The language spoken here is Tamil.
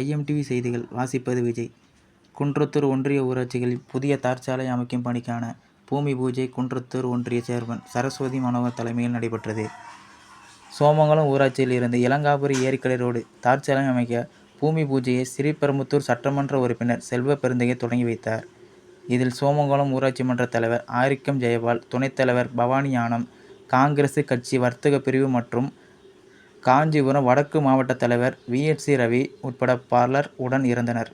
ஐஎம்டிவி செய்திகள் வாசிப்பது விஜய் குன்றத்தூர் ஒன்றிய ஊராட்சிகளில் புதிய தார்ச்சாலை அமைக்கும் பணிக்கான பூமி பூஜை குன்றத்தூர் ஒன்றிய சேர்மன் சரஸ்வதி மனோகர் தலைமையில் நடைபெற்றது. சோமங்கலம் ஊராட்சியில் இருந்து இளங்காபுரி ஏரிக்கரை ரோடு தார்ச்சாலை அமைக்க பூமி பூஜையை ஸ்ரீபெரும்புத்தூர் சட்டமன்ற உறுப்பினர் செல்வபெருந்தகை தொடங்கி வைத்தார். இதில் சோமங்கலம் ஊராட்சி மன்ற தலைவர் ஆரிக்கம் ஜெயபால் துணைத் தலைவர் ஆனம் காங்கிரஸ் கட்சி வர்த்தக பிரிவு மற்றும் காஞ்சிபுரம் வடக்கு மாவட்ட தலைவர் விஎச்சி ரவி உட்பட பலர் உடன் இருந்தனர்.